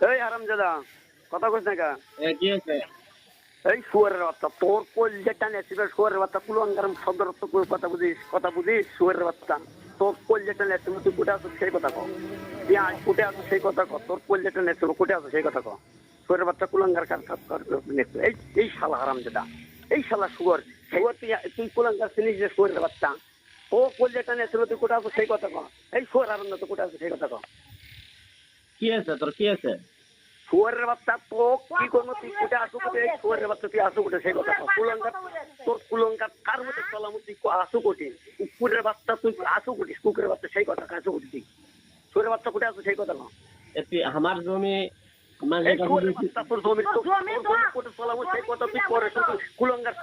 এই আরামজাদা কথা কইস না কা? এ কি হয়েছে? এই শুয়ারের বাচ্চা তোর কল যেটা নেছিবে শুয়ারের বাচ্চা কুলঙ্গার শব্দ রক্ত করে কথা বুঝিস কথা বুঝিস শুয়ারের বাচ্চা। তোর কল যেটা নেছিবে তুই কোটে আছো সেই কথা কও তুই আজ কোটে আছো সেই কথা কও তোর কল যেটা নেছিবে কোটে আছো সেই কথা কও শুয়ারের বাচ্চা কুলঙ্গার কার কার এই এই শালা যেটা এই শালা শুয়ার। শুয়ার তুই তুই কুলঙ্গার চিনিস যে শুয়ারের বাচ্চা? ও কল যেটা নেছিবে তুই কোটে আছো সেই কথা কও এই শুয়ার তুই কোটে আছো সেই কথা কও কি হয়েছে তোর কি হয়েছে শুয়ারের বাচ্চা তো কি করব তুই কোটে আসো কোটে বাচ্চা তুই আসো কোটে সেই কথা। তোর কার মধ্যে চলাম তুই কো- আসো কোটে কুকুরের বাচ্চা তুই আসো কোটে কুকুরের বাচ্চা সেই কথা তুই বাচ্চা কোটে আসো সেই কথা তুই আমার জমি করে কুলঙ্গার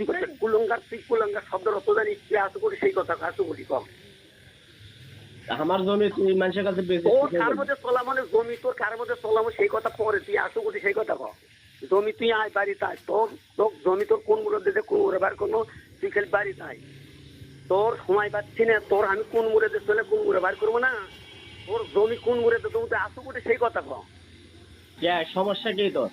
তুই না আছে কুলঙ্গার শব্দ রত জানিস তুই আসো কোটে সেই কথা আসো কোটে কম আমার জমি তুই মানুষের কাছে বেশি তোর কার মধ্যে চলা মানে জমি তোর কার মধ্যে চলা মানে সেই কথা পরে তুই আসো কোটি সেই কথা কর জমি তুই আয় বাড়িতে আয় তোর তোর জমি তোর কোন মুড়ে দিতে কোন মুড়ে বার করব তুই খালি বাড়িতে আয় তোর সময় পাচ্ছি না তোর আমি কোন মুড়ে দিয়ে চলে কোন মুড়ে বার করব না? তোর জমি কোন মুড়ে দিয়ে তুমি আসো কোটি সেই কথা কর কে সমস্যা কি তোর?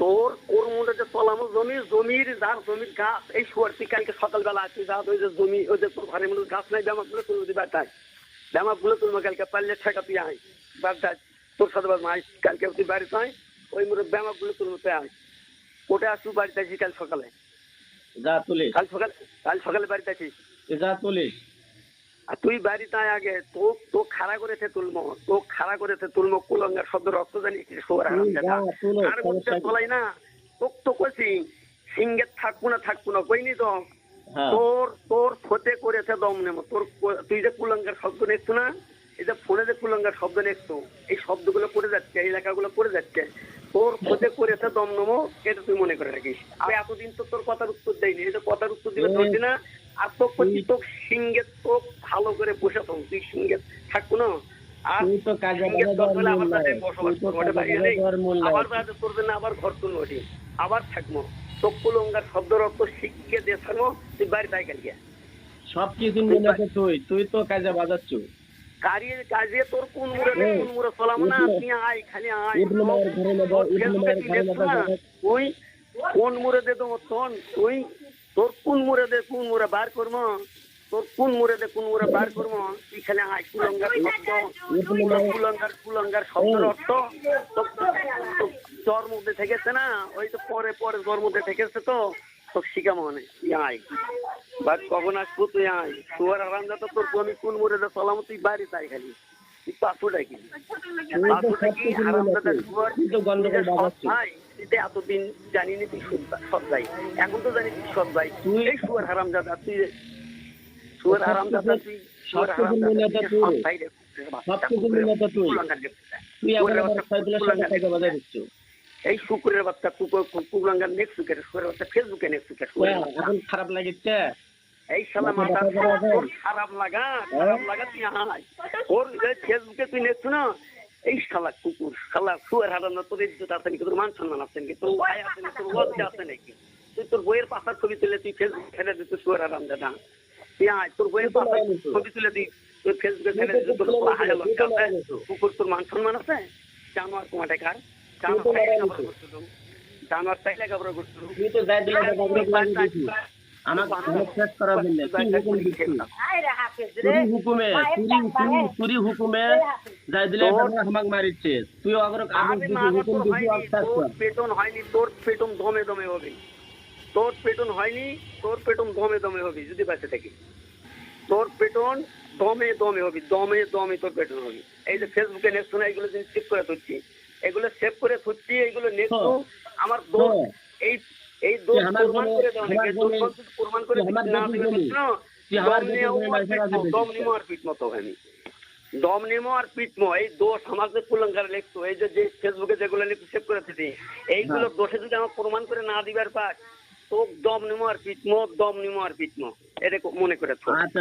তোর কোন মুড়ে যে চলামো জমি জমির যার জমির গাছ এই শুয়ার তুই কালকে সকালবেলা তুই যা ওই যে জমি ওই যে তোর ঘরের মধ্যে গাছ নাই জামা গুলো তুই যদি বাটাই তুলবো কালকে পারলে তুই আয় তোর সাথে বাদ আয় কালকে তুই বাড়িতে আয় ওই ব্যামা আয়। কোটে আসু বাড়িতে আসি কাল সকালে। যা তুলিস। কাল সকালে কাল সকালে বাড়িতে যা তুলিস। আর তুই বাড়িতে আয় আগে তো তো খাড়া করেছে তুলমো তো খাড়া করেছে তুলমো কুলঙ্গার শব্দ রক্ত জানিস শোয়ার তুলো, আর কি? তোলাই না তোক তো কইছি সিঙ্গের থাকব না থাকব না কইনি তো? তোর তোর ফতে করেছে দম নেমো তোর তুই যে কুলঙ্গার শব্দ দেখছ না এই যে ফোনে যে কুলঙ্গার শব্দ দেখছ এই শব্দগুলো করে যাচ্ছে এই এলাকাগুলো করে যাচ্ছে। তোর ফতে করেছে দম নেমো এটা তুই মনে করে রাখিস। আমি এতদিন তো তোর কথার উত্তর দেয়নি এই যে কথার উত্তর দিবে এই- ধরছি না আর তোর করছি তোর সিঙ্গের তোর ভালো করে বসে থাক তুই সিঙ্গের থাকব না আর তো। বসবাস করব। আবার বাজে করবে না আবার ঘর তুলবো আবার থাকব। তো কুলঙ্গার শব্দ রক্ত শিখকে দিয়ে থাকব তুই বাড়ি তাই কালকে সব কিছু আছে তুই? তুই তো কাজে বাজাচ্ছ। কারিয়ে কাজে তোর কোন মুড়ে রে, কোন মুড়ে চলাম না তুই আয় খালি আয়। তুই কোন মুড়ে দে তোমার তন তুই তোর কোন মুড়ে দে কোন মুড়ে বার করব? তোর কোন মুড়ে দে কোন মুড়ে বার করব? তুই খালি আয় কুলঙ্গার শব্দ কুলঙ্গার কুলঙ্গার শব্দের অর্থ জ্বর মধ্যে থেকেছে না ওই তো পরে পরে জ্বর মধ্যে থেকেছে তো তো শিখা মনে আয় বাদ কখন আসব তুই আয়। তোর আরাম যত তোর কোন মুড়ে দে চলাম তুই বাড়ি তাই খালি। তুই ডাকি তুই সব এতদিন জানিনি তুই এখন তো জানি তুই সৎ তুই- এই শুয়ার হারাম দাদা তুই শুয়ার সব হারাম দাদা তুই সব কিছু হারাম দাদা তুই তুই। রে। সব আমার সাথে কুকুরের কাজে বাজায় দিচ্ছ। এই শুকুরের বাচ্চা কুকুর কুকুরাঙ্গার নেক্সুকে শুয়ারের বাচ্চা ফেসবুকে শুয়ারের বাচ্চা। এখন খারাপ লাগিচ্ছে এই শালা মাথা? তোর খারাপ লাগা খারাপ লাগা তুই আয়। ওর ফেসবুকে তুই নেছো না এই শালা কুকুর শালা শুয়ার হারানো তোর ইজ্জত আছে নাকি? তোর মান সম্মান আছে নাকি? তোর ভাই আছে নাকি? তোর লজ্জা আছে নাকি? তুই তোর বইয়ের পাশার ছবি তুলে তুই ফেসবুক ফেলে দিত শুয়ার হারাম দাদা তুই আয় তোর বইয়ের পাশার ছবি তুলে দিই তুই ফেসবুকে ফেলে দিত তোর হায় লজ্জা আছে। কুকুর তোর মান সম্মান আছে? জানোয়ার কুমাটে কার? মারিচ্ছে। তুই তোর হয়নি, তোর পেটন হয়নি তোর পেটন দমে দমে হবে। তোর পেটন হয়নি তোর পেটন দমে দমে হবে যদি বেঁচে থাকি। তোর পেটন দমে দমে হবে দমে দমে তোর পেটন হবে। এই যে ফেসবুকে নেক্সট না এগুলো জিনিস সেভ করে থুচ্ছি এগুলো সেভ করে থুচ্ছি এগুলো নেক্সট হ্যাঁ। আমার দোষ হ্যাঁ। এই এই দোষ প্রমাণ করে দাও নাকি দোষ প্রমাণ করে না দম নিমো আর আমি দম নিমো আর পিটমো এই দোষ কুলঙ্কার লিখতো এই যে ফেসবুকে যেগুলো সেভ করে এইগুলো দোষে যদি আমার প্রমাণ করে না দিবার তো দম নিমো আর পিটমো দম নিমো আর পিটমো এটা মনে করে আচ্ছা